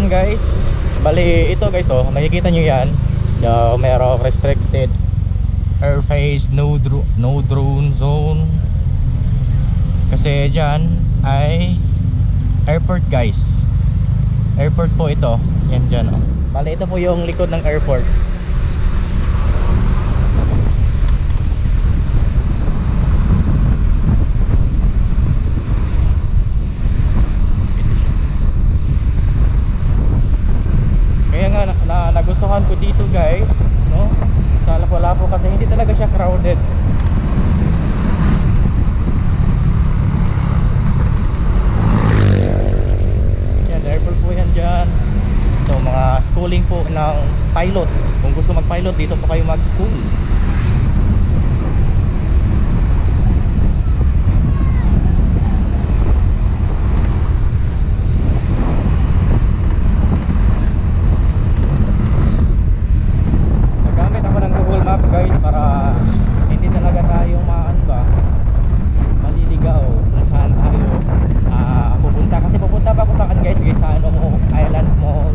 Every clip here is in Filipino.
ayan guys. Bali, ito guys oh, nakikita nyo yan. Uh, merong restricted airface, no, dro no drone zone. Kasi dyan ay airport guys. Airport po ito. Yan dyan oh. Bali, ito po yung likod ng airport. Kaya nga na, na, nagustuhan ko dito guys, no? Sa Lapu-Lapu kasi hindi talaga siya crowded. Yan, airport po yan dyan. So, mga schooling po ng pilot. Kung gusto mag-pilot, dito po kayo mag-school. Nagamit ako ng Google Map guys para hindi talaga tayo maano ba maliligaw kung saan tayo ah, pupunta kasi pupunta pa ako sa akin guys guys sa ano mo Island Mall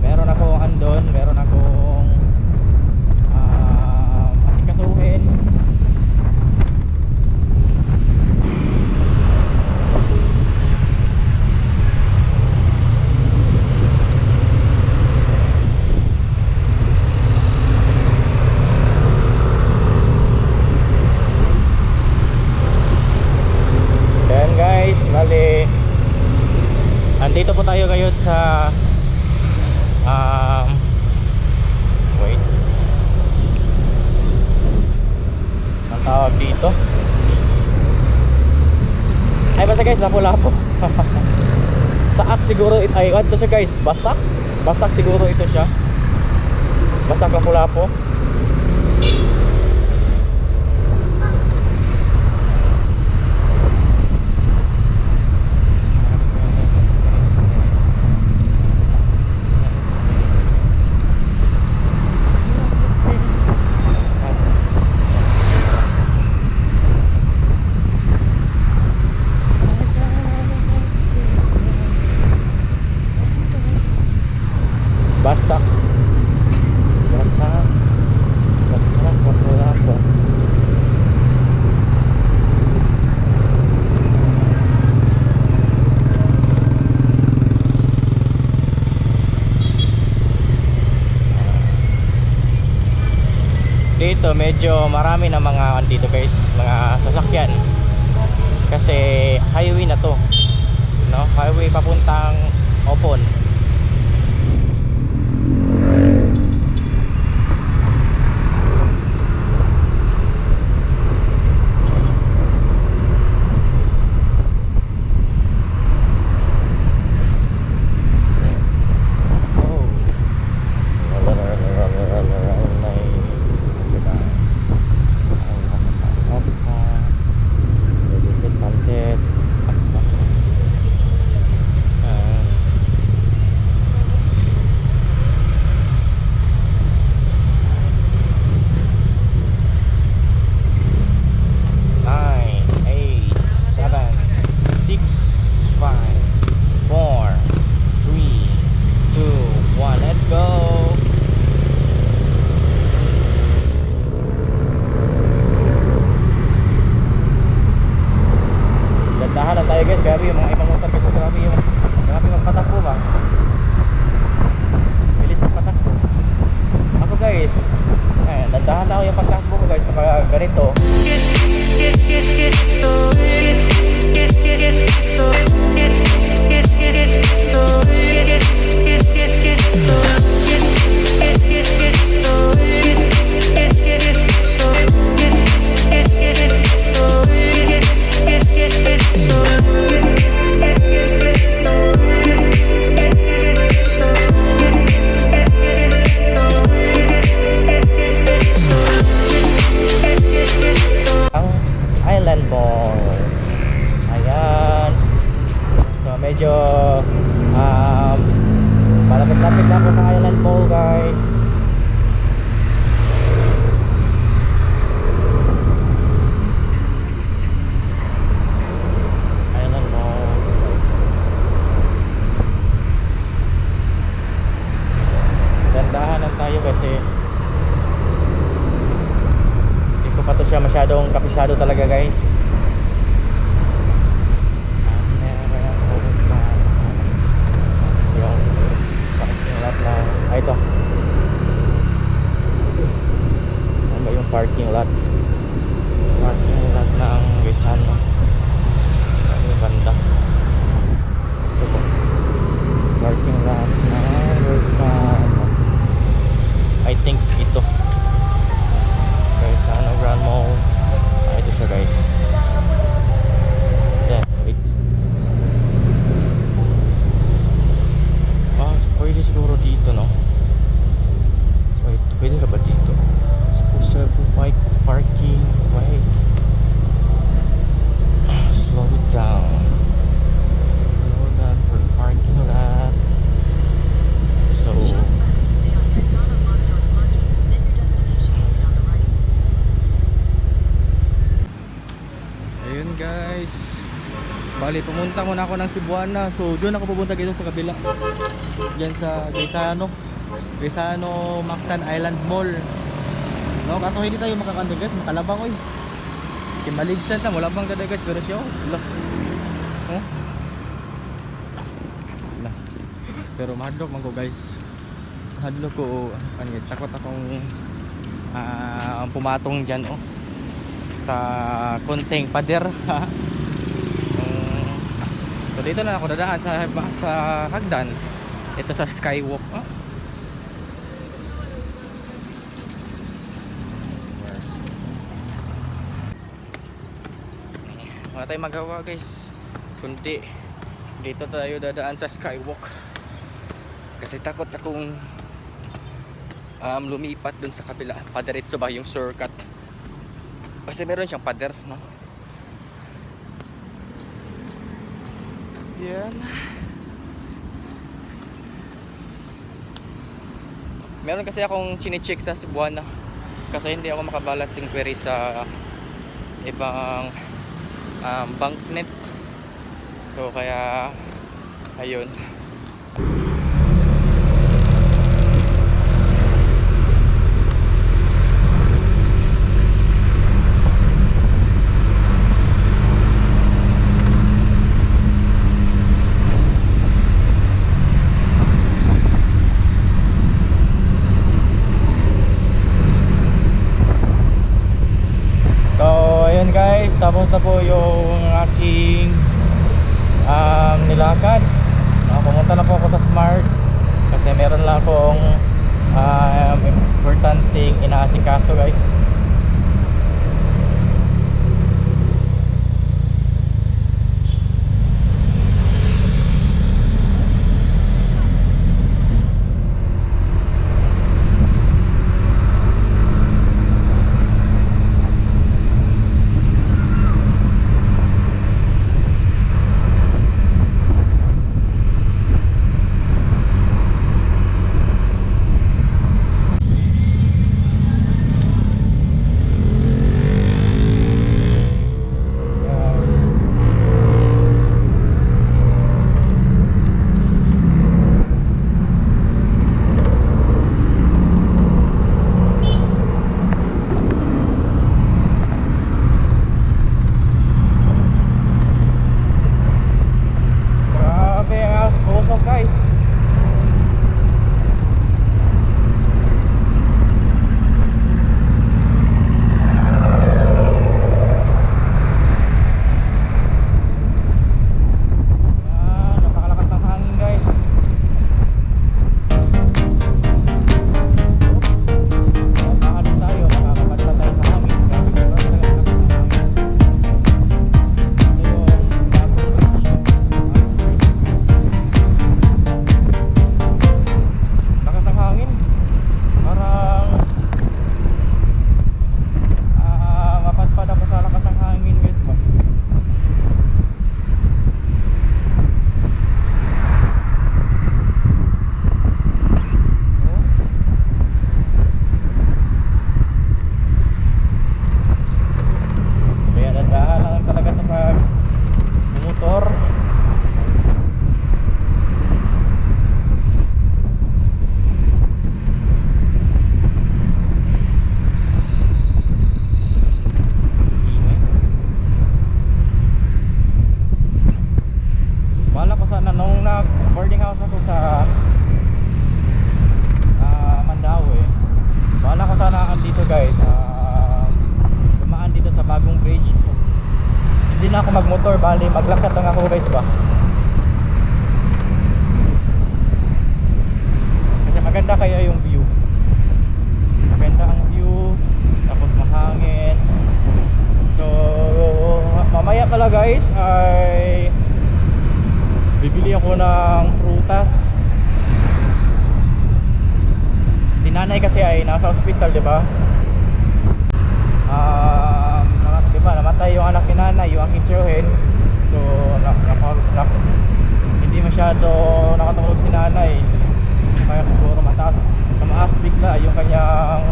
meron akong andon meron akong ah, asikasuhin Ayan guys, bali Andito po tayo ngayon sa um, Wait Ang dito Ay basta guys, lapo-lapo Saak siguro it ay ano to siya guys, basak? Basak siguro ito siya. Basak lapo-lapo Basak. Basak. Basak lapo-lapo. Dito medyo marami na mga andito guys, mga sasakyan. Kasi highway na to. No? Highway papuntang Opon. Ah, ano. I think ito. Guys ah, ano grand mall. Ah, ito siya guys. Yeah wait. Ah pwede siguro dito no? Wait pwede na ba dito? Reserve for bike parking wait. Slow it down. Slow down for parking lot. Pumunta muna ako ng Cebuana. So, doon ako pupunta dito sa kabila. Diyan sa Gaisano. Gaisano Mactan Island Mall. No, kaso hindi tayo makakanda guys, makalabang oy. Kimaligsan ta, wala bang kada guys, pero siya, oh, wala. Oh. Wala. Pero mahadlok man ko guys. Mahadlok ko, ano guys, takot akong ah, pumatong dyan oh. Sa konting pader. Dito na ako dadaan sa sa hagdan. Ito sa skywalk. Oh. Wala tayong magawa guys. Kundi dito tayo dadaan sa skywalk. Kasi takot akong um, lumipat dun sa kabila. Padiretso ba yung shortcut? Kasi meron siyang pader, no? Yan. Meron kasi akong chinecheck sa Cebuana. Kasi hindi ako makabalance inquiry sa ibang um, banknet. So kaya ayun. So, ayun guys, tapos na po yung aking um, nilakad. Uh, pumunta na po ako sa Smart kasi meron lang akong um, importanteng inaasikaso guys. Lang ako guys ba? Kasi maganda kaya yung view. Maganda ang view tapos mahangin. So mamaya pala guys ay bibili ako ng prutas. Si nanay kasi ay nasa hospital di ba? Um, di ba namatay yung anak ni nanay yung aking tiyuhin medyo nakakalap hindi masyado nakatulog si nanay. Kaya siguro mataas tumaas bigla yung kanyang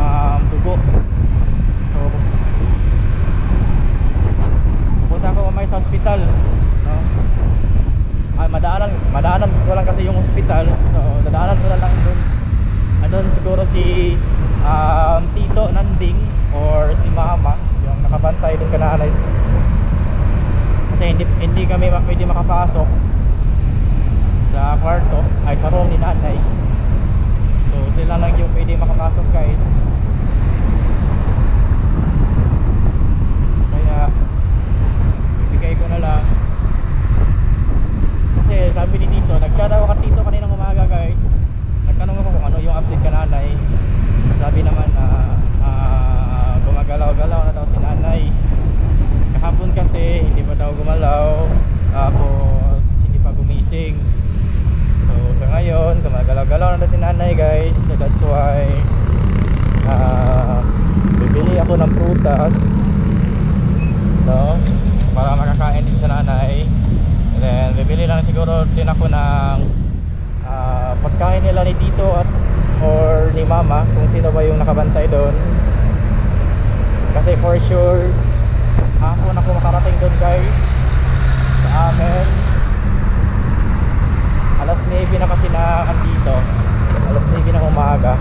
um, dugo. So pupunta ko mamaya sa hospital no? ay madaanan madaanan ko lang kasi yung hospital. So dadaanan ko na lang doon andun siguro si um, tito nanding or si mama yung nakabantay doon kananay kasi hindi, hindi kami pwede makapasok sa kwarto. Ay sa room ni nanay. So sila lang yung pwede makapasok guys. ni mama kung sino ba yung nakabantay doon. Kasi for sure ako na po makarating doon guys. Sa amin. Alas 9 na kasi na andito. Alas 9 na umaga.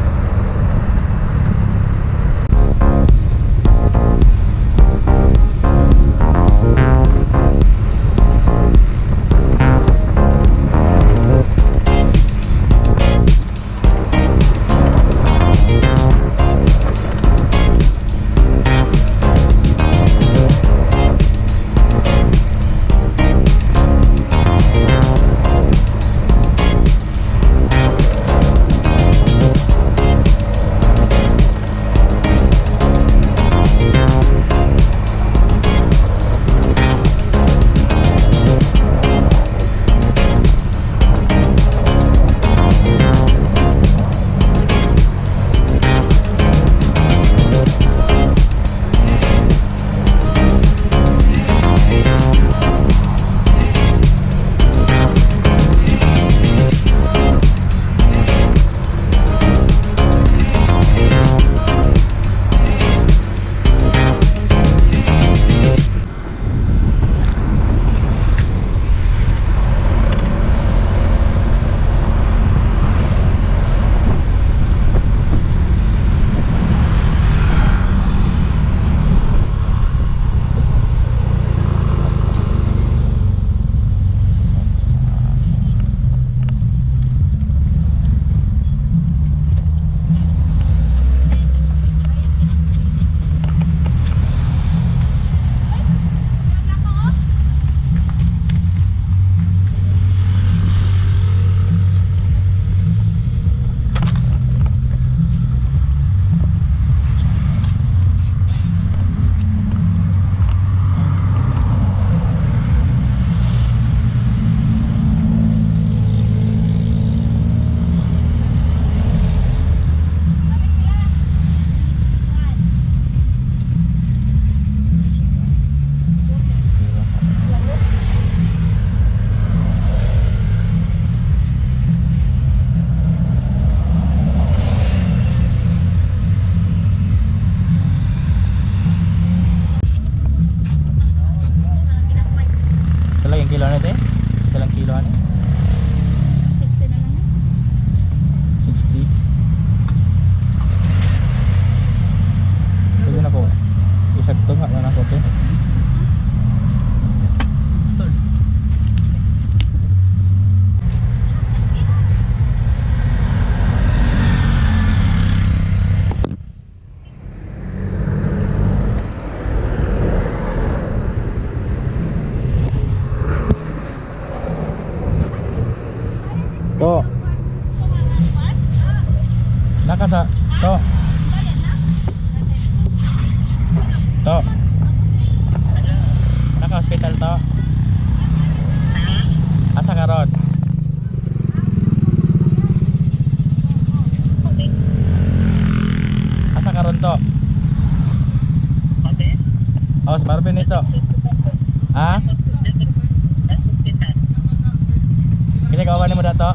Nagawa nimo dato?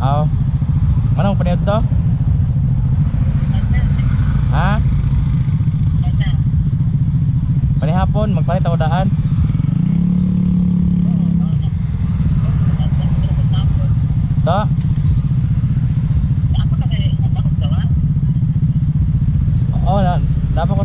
Aw. Oh. Manong paniod to? Ha? Panihapon magpalit ako daan. To? Oo, oh, dapat ko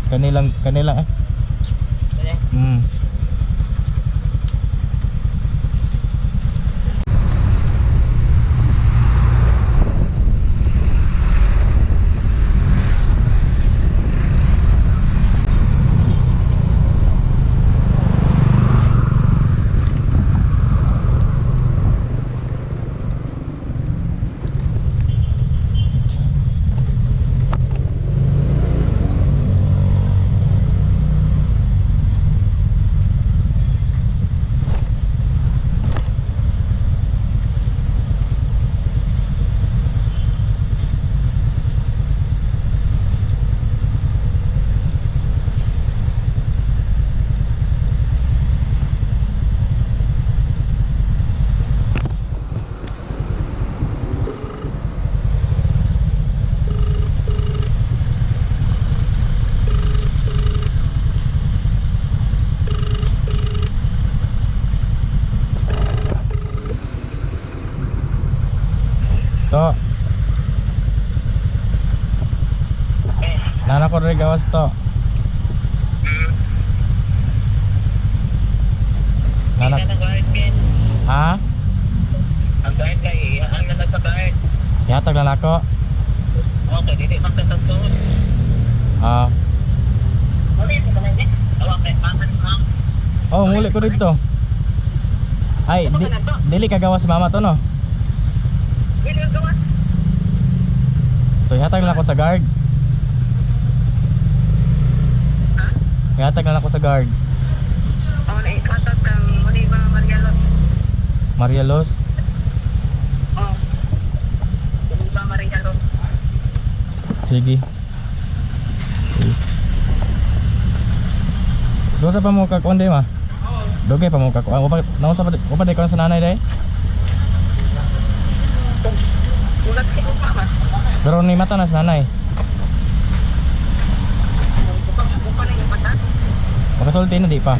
kanilang kanilang eh mm. to Nana gawas to Nana Ha? Ang guide na iyaan na sa guide. Yatag dili. Ah na hindi. Awak kay Paman, ma'am. Oh, nguli ko dito Ay, di, dili ka gawas mama to no Dili. So ihatag lang ako sa guard Ihatag lang ako sa guard Ako na ikatag kang muli ba Marialo. Maria Los Oh. Muli ba Marialo. Sige Doon sa pa mo kakuan ma? Dugay pa mo kakuan Upa, naunsa pa upa di ko sa nanay day? Ko. Pero ni mata na sa nanay Bukang buka na yung mata. Makasulti na di pa